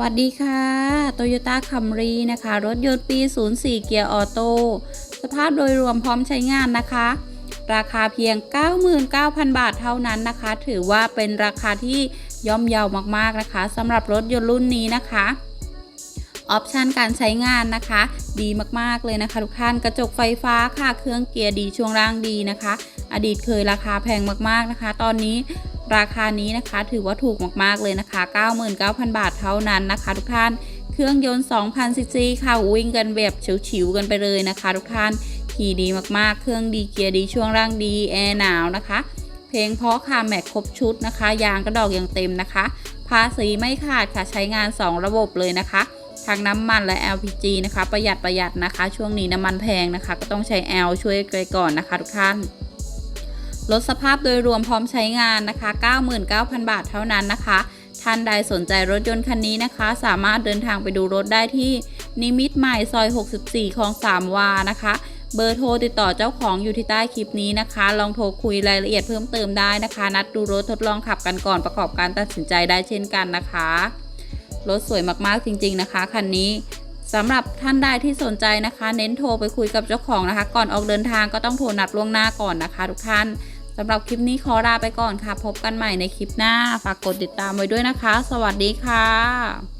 วัสดีค่ะ Toyota Camry นะคะ รถยนต์ปี 04 เกียร์ออโต้ สภาพโดยรวมพร้อมใช้งานนะคะ ราคาเพียง 99,000 บาทเท่านั้นนะคะ ถือว่าเป็นราคาที่ย่อมเยาวมากๆนะคะสำหรับรถยนต์รุ่นนี้นะคะออปชันการใช้งานนะคะ ดีมากๆเลยนะคะ ทุกท่านกระจกไฟฟ้าค่ะ เครื่องเกียร์ดีช่วงล่างดีนะคะ อดีตเคยราคาแพงมากๆนะคะ ตอนนี้ ราคานี้นะคะถือว่าถูกมากๆเลยนะคะ 99,000 บาทเท่านั้นนะคะ ทุกท่าน เครื่องยนต์2,000ซีซีค่ะ วิ่งกันแบบฉิวๆกันไปเลยนะคะ ทุกท่าน ขี่ดีมากๆ เครื่องดีเกียร์ดีช่วงล่างดีแอร์หนาวนะคะ เพลงเพราะค่ะแม็กครบชุดนะคะ ยางกระดอกอย่างเต็มนะคะ ภาษีไม่ขาดค่ะใช้งาน 2 ระบบเลยนะคะทั้งน้ำมันและ LPG นะคะ ประหยัดประหยัดนะคะ ช่วงนี้น้ำมันแพงนะคะ ก็ต้องใช้ L ช่วยไปก่อนนะคะทุกท่าน ลดสภาพโดยรวมพร้อมใช้งานนะคะ 99,000 บาทเท่านั้นนะคะ ท่านใดสนใจรถยนต์คันนี้นะคะ สามารถเดินทางไปดูรถได้ที่นิมิตใหม่ซอย 64คลอง3วานะคะ เบอร์โทรติดต่อเจ้าของอยู่ที่ใต้คลิปนี้นะคะ ลองโทรคุยรายละเอียดเพิ่มเติมได้นะคะ นัดดูรถทดลองขับกันก่อนประกอบการตัดสินใจได้เช่นกันนะคะ รถสวยมากๆจริง ๆนะคะคันนี้สำหรับท่านใดที่สนใจนะคะ เน้นโทรไปคุยกับเจ้าของนะคะ ก่อนออกเดินทางก็ต้องโทรนัดล่วงหน้าก่อนนะคะ ทุกท่าน สำหรับคลิปนี้ขอลาไปก่อนค่ะ พบกันใหม่ในคลิปหน้า ฝากกดติดตามไว้ด้วยนะคะ สวัสดีค่ะ